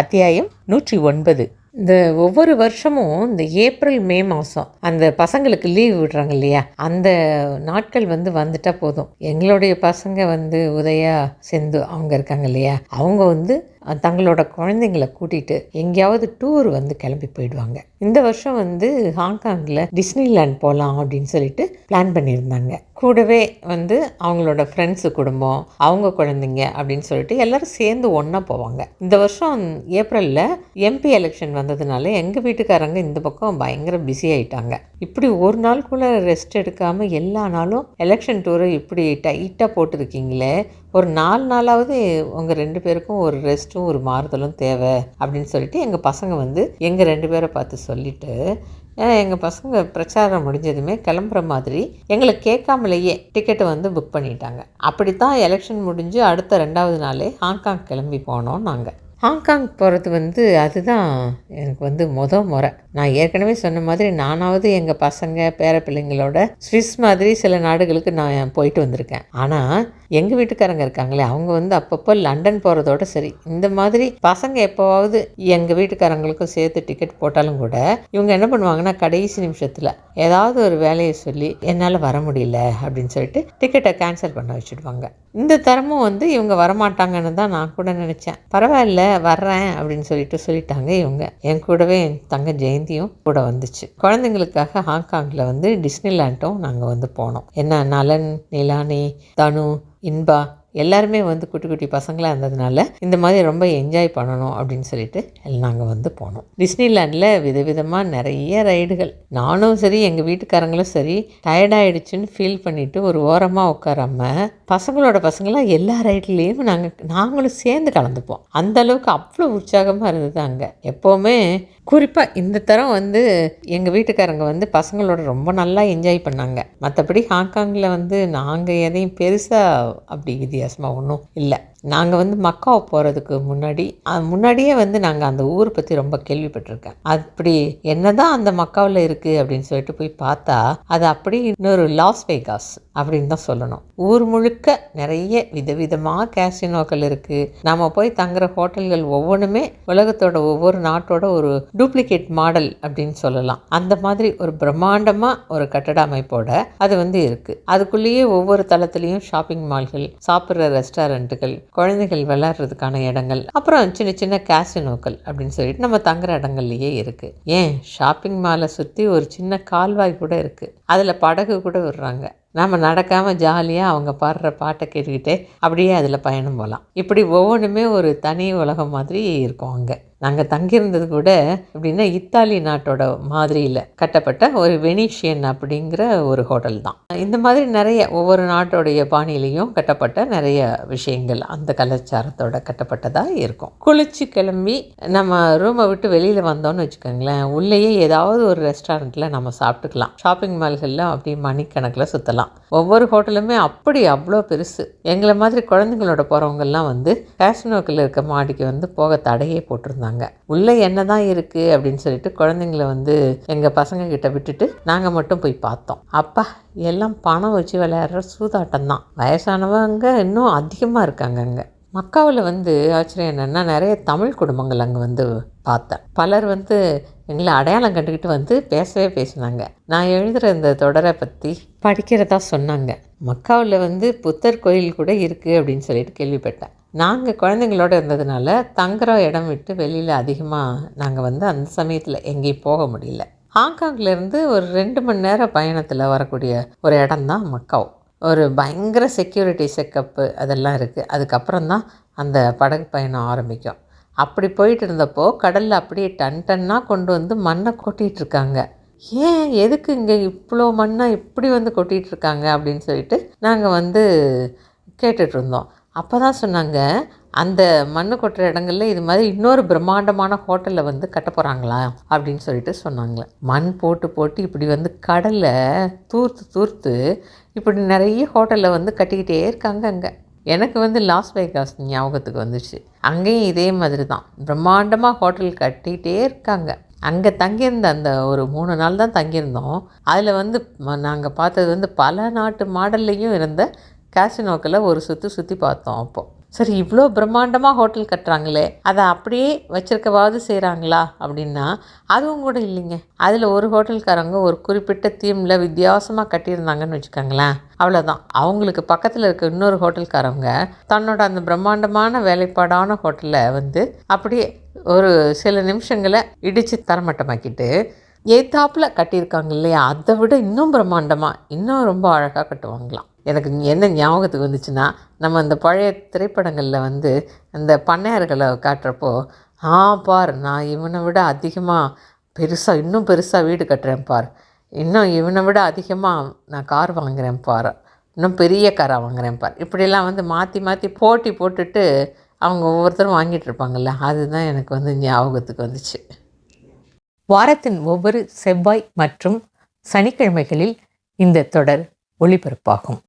அத்தியாயம் நூற்றி ஒன்பது. இந்த ஒவ்வொரு வருஷமும் இந்த ஏப்ரல் மே மாதம் அந்த பசங்களுக்கு லீவ் விடுறாங்க இல்லையா? அந்த நாட்கள் வந்து வந்துட்டால் போதும். எங்களுடைய பசங்க வந்து உதயா செந்து அவங்க இருக்காங்க இல்லையா? அவங்க வந்து தங்களோட குழந்தைங்கள கூட்டிகிட்டு எங்கேயாவது டூர் வந்து கிளம்பி போயிடுவாங்க. இந்த வருஷம் வந்து ஹாங்காங்கில் டிஸ்னிலேண்ட் போகலாம் அப்படின்னு சொல்லிட்டு பிளான் பண்ணியிருந்தாங்க. கூடவே வந்து அவங்களோட ஃப்ரெண்ட்ஸு குடும்பம் அவங்க குழந்தைங்க அப்படின்னு சொல்லிட்டு எல்லோரும் சேர்ந்து ஒன்றா போவாங்க. இந்த வருஷம் ஏப்ரலில் எம்பி எலெக்ஷன் வந்ததுனால எங்கள் வீட்டுக்காரங்க இந்த பக்கம் பயங்கர பிஸி ஆகிட்டாங்க இப்படி ஒரு நாள் கூட ரெஸ்ட் எடுக்காமல் எல்லா நாளும் எலெக்ஷன் டூரை இப்படி டைட்டாக போட்டிருக்கீங்களே ஒரு நாலு நாளாவது உங்கள் ரெண்டு பேருக்கும் ஒரு ரெஸ்ட்டும் ஒரு மாறுதலும் தேவை அப்படின்னு சொல்லிட்டு எங்கள் பசங்க வந்து எங்கள் ரெண்டு பேரை பார்த்து சொல்லிட்டு எங்கள் பசங்க பிரச்சாரம் முடிஞ்சதுமே கிளம்புற மாதிரி எங்களை கேட்காமலேயே டிக்கெட்டை வந்து புக் பண்ணிட்டாங்க. அப்படித்தான் எலெக்ஷன் முடிஞ்சு அடுத்த ரெண்டாவது நாளே ஹாங்காங் கிளம்பி போனோம் நாங்கள் ஹாங்காங் போகிறது வந்து அதுதான் எனக்கு வந்து முத முறை. நான் ஏற்கனவே சொன்ன மாதிரி நானாவது எங்கள் பசங்க பேர பிள்ளைங்களோட ஸ்விஸ் மாதிரி சில நாடுகளுக்கு நான் போயிட்டு வந்திருக்கேன். ஆனால் எங்கள் வீட்டுக்காரங்க இருக்காங்களே அவங்க வந்து அப்பப்போ லண்டன் போகிறதோட சரி. இந்த மாதிரி பசங்க எப்போவாவது எங்கள் வீட்டுக்காரங்களுக்கும் சேர்த்து டிக்கெட் போட்டாலும் கூட இவங்க என்ன பண்ணுவாங்கன்னா கடைசி நிமிஷத்தில் ஏதாவது ஒரு வேலையை சொல்லி என்னால் வர முடியல அப்படின்னு சொல்லிட்டு டிக்கெட்டை கேன்சல் பண்ண வச்சுடுவாங்க. இந்த தரமும் வந்து இவங்க வரமாட்டாங்கன்னு தான் நான் கூட நினச்சேன். பரவாயில்ல வர்றேன் அப்படின்னு சொல்லிட்டு சொல்லிட்டாங்க இவங்க. என் கூடவே என் தங்க ஜெயந்தியும் கூட வந்துச்சு. குழந்தைங்களுக்காக ஹாங்காங்கில் வந்து டிஸ்னிலேண்டும் நாங்கள் வந்து போனோம். என்ன நலன் நிலானி தனு இன்பா எல்லாருமே வந்து குட்டி குட்டி பசங்களாக இருந்ததுனால இந்த மாதிரி ரொம்ப என்ஜாய் பண்ணணும் அப்படின்னு சொல்லிட்டு நாங்கள் வந்து போனோம். டிஸ்னிலேண்டில் விதவிதமாக நிறைய ரைடுகள். நானும் சரி எங்கள் வீட்டுக்காரங்களும் சரி டயர்டாயிடுச்சுன்னு ஃபீல் பண்ணிவிட்டு ஒரு ஓரமாக உட்காராம பசங்களோட பசங்களாம் எல்லா ரைட்லேயும் நாங்கள் நாங்களும் சேர்ந்து கலந்துப்போம். அந்த அளவுக்கு அவ்வளோ உற்சாகமாக இருந்தது அங்கே. எப்போவுமே குறிப்பாக இந்த தரம் வந்து எங்கள் வீட்டுக்காரங்க வந்து பசங்களோட ரொம்ப நல்லா என்ஜாய் பண்ணாங்க. மற்றபடி ஹாங்காங்கில் வந்து நாங்கள் எதையும் பெருசாக அப்படி இது வித்தியாசமாக ஒன்றும் இல்லை. நாங்கள் வந்து மக்காவை போகிறதுக்கு முன்னாடி முன்னாடியே வந்து நாங்கள் அந்த ஊரை பற்றி ரொம்ப கேள்விப்பட்டிருக்கேன். அப்படி என்ன தான் அந்த மக்காவில் இருக்குது அப்படின்னு சொல்லிட்டு போய் பார்த்தா அது அப்படி இன்னொரு லாஸ் வேகாஸ் அப்படின்னு தான் சொல்லணும். ஊர் முழுக்க நிறைய விதவிதமாக கேசினோக்கள் இருக்குது நம்ம போய் தங்குற ஹோட்டல்கள் ஒவ்வொன்றுமே உலகத்தோட ஒவ்வொரு நாட்டோட ஒரு டூப்ளிகேட் மாடல் அப்படின்னு சொல்லலாம். அந்த மாதிரி ஒரு பிரம்மாண்டமாக ஒரு கட்டட அமைப்போட அது வந்து இருக்குது அதுக்குள்ளேயே ஒவ்வொரு தளத்துலேயும் ஷாப்பிங் மால்கள் சாப்பிட்ற ரெஸ்டாரண்ட்டுகள் குழந்தைகள் விளையாடுறதுக்கான இடங்கள் அப்புறம் சின்ன சின்ன கேசினோக்கள் அப்படின்னு சொல்லிட்டு நம்ம தங்குற இடங்கள்லையே இருக்குது ஏன்? ஷாப்பிங் மாலை சுற்றி ஒரு சின்ன கால்வாய் கூட இருக்குது அதில் படகு கூட விடுறாங்க. நாம் நடக்காமல் ஜாலியாக அவங்க பாடுற பாட்டை கேட்டுக்கிட்டே அப்படியே அதில் பயணம் போகலாம் இப்படி ஒவ்வொன்றுமே ஒரு தனி உலகம் மாதிரி இருக்கும் அங்கே. நாங்கள் தங்கியிருந்தது கூட எப்படின்னா இத்தாலி நாட்டோட மாதிரியில் கட்டப்பட்ட ஒரு வெனிஷியன் அப்படிங்கிற ஒரு ஹோட்டல் தான். இந்த மாதிரி நிறைய ஒவ்வொரு நாட்டோடைய பாணியிலையும் கட்டப்பட்ட நிறைய விஷயங்கள் அந்த கலாச்சாரத்தோட கட்டப்பட்டதாக இருக்கும். குளிச்சு கிளம்பி நம்ம ரூமை விட்டு வெளியில் வந்தோம்னு வச்சுக்கோங்களேன் உள்ளேயே ஏதாவது ஒரு ரெஸ்டாரண்ட்டில் நம்ம சாப்பிட்டுக்கலாம். ஷாப்பிங் மால்களில் அப்படி மணிக்கணக்கில் சுற்றலாம் ஒவ்வொரு ஹோட்டலுமே அப்படி அவ்வளோ பெருசு. எங்களை மாதிரி குழந்தைங்களோட போகிறவங்கெல்லாம் வந்து காஷ்னோக்கில் இருக்க மாடிக்கு வந்து போக தடையே போட்டிருந்தாங்க. உள்ளே என்ன தான் இருக்குது அப்படின்னு சொல்லிட்டு குழந்தைங்கள வந்து எங்கள் பசங்க கிட்ட விட்டுட்டு நாங்கள் மட்டும் போய் பார்த்தோம். அப்பா எல்லாம் பணம் வச்சு விளையாடுற சூதாட்டம் தான். வயசானவங்க இன்னும் அதிகமாக இருக்காங்க அங்கே. மக்காவில் வந்து ஆச்சரியம் என்னென்னா நிறைய தமிழ் குடும்பங்கள் அங்கே வந்து பார்த்தேன். பலர் வந்து எங்களை அடையாளம் கண்டுக்கிட்டு வந்து பேசவே பேசினாங்க. நான் எழுதுகிற இந்த தொடரை பற்றி படிக்கிறதா சொன்னாங்க. மக்காவில் வந்து புத்தர் கோயில் கூட இருக்குது அப்படின்னு சொல்லிட்டு கேள்விப்பட்டேன். நாங்கள் குழந்தைங்களோட இருந்ததுனால தங்குற இடம் விட்டு வெளியில் அதிகமாக நாங்கள் வந்து அந்த சமயத்தில் எங்கேயும் போக முடியல. ஹாங்காங்லேருந்து ஒரு ரெண்டு மணி நேரம் பயணத்தில் வரக்கூடிய ஒரு இடம் தான் மக்காவ். ஒரு பயங்கர செக்யூரிட்டி செக்கப்பு அதெல்லாம் இருக்குது அதுக்கப்புறம் தான் அந்த படகு பயணம் ஆரம்பிக்கும். அப்படி போயிட்டு இருந்தப்போ கடலில் அப்படியே டன் டன்னாக கொண்டு வந்து மண்ணை கொட்டிகிட்டு இருக்காங்க. ஏன் எதுக்கு இங்கே இவ்வளோ மண்ணை இப்படி வந்து கொட்டிகிட்டு இருக்காங்க அப்படின்னு சொல்லிட்டு நாங்கள் வந்து கேட்டுட்ருந்தோம் அப்போ தான் சொன்னாங்க அந்த மண்ணு கொட்டுற இடங்கள்ல இது மாதிரி இன்னொரு பிரம்மாண்டமான ஹோட்டலில் வந்து கட்ட போகிறாங்களா அப்படின்னு சொல்லிட்டு சொன்னாங்களே மண் போட்டு போட்டு இப்படி வந்து கடலை தூர்த்து தூர்த்து இப்படி நிறைய ஹோட்டலில் வந்து கட்டிக்கிட்டே இருக்காங்க அங்கே. எனக்கு வந்து லாஸ் வேகாஸ் ஞாபகத்துக்கு வந்துச்சு. அங்கேயும் இதே மாதிரி தான். பிரம்மாண்டமாக ஹோட்டல் கட்டிக்கிட்டே இருக்காங்க. அங்கே தங்கியிருந்த அந்த ஒரு மூணு நாள் தான் தங்கியிருந்தோம். அதில் வந்து நாங்கள் பார்த்தது வந்து பல நாட்டு மாடல்லையும் இருந்த கேசினோக்கில் ஒரு சுற்றி சுற்றி பார்த்தோம் அப்போது சரி இவ்வளோ பிரம்மாண்டமாக ஹோட்டல் கட்டுறாங்களே அதை அப்படியே வச்சுருக்கவாவது செய்கிறாங்களா அப்படின்னா அதுவும் கூட இல்லைங்க. அதில் ஒரு ஹோட்டல்காரங்க ஒரு குறிப்பிட்ட தீமில் வித்தியாசமாக கட்டியிருந்தாங்கன்னு வச்சுக்கோங்களேன். அவ்வளோதான் அவங்களுக்கு பக்கத்தில் இருக்க இன்னொரு ஹோட்டல்காரங்க தன்னோட அந்த பிரம்மாண்டமான வேலைப்பாடான ஹோட்டலை வந்து அப்படியே ஒரு சில நிமிஷங்களை இடித்து தரமட்டமாக்கிட்டு ஏத்தாப்பில் கட்டியிருக்காங்க இல்லையா? அதை விட இன்னும் பிரம்மாண்டமாக இன்னும் ரொம்ப அழகாக கட்டுவாங்களாம். எனக்கு என்ன ஞாபகத்துக்கு வந்துச்சுன்னா நம்ம அந்த பழைய திரைப்படங்களில் வந்து அந்த பண்ணையார்களை காட்டுறப்போ ஆ பார் நான் இவனை விட அதிகமாக பெருசாக இன்னும் பெருசாக வீடு கட்டுறேன் பார். இன்னும் இவனை விட அதிகமாக நான் கார் வாங்குறேன் பார். இன்னும் பெரிய காராக வாங்குகிறேன் பார். இப்படியெல்லாம் வந்து மாற்றி மாற்றி போட்டி போட்டுட்டு அவங்க ஒவ்வொருத்தரும் வாங்கிட்டு இருப்பாங்கல்ல அதுதான் எனக்கு வந்து ஞாபகத்துக்கு வந்துச்சு. வாரத்தின் ஒவ்வொரு செவ்வாய் மற்றும் சனிக்கிழமைகளில் இந்த தொடர் ஒளிபரப்பாகும்.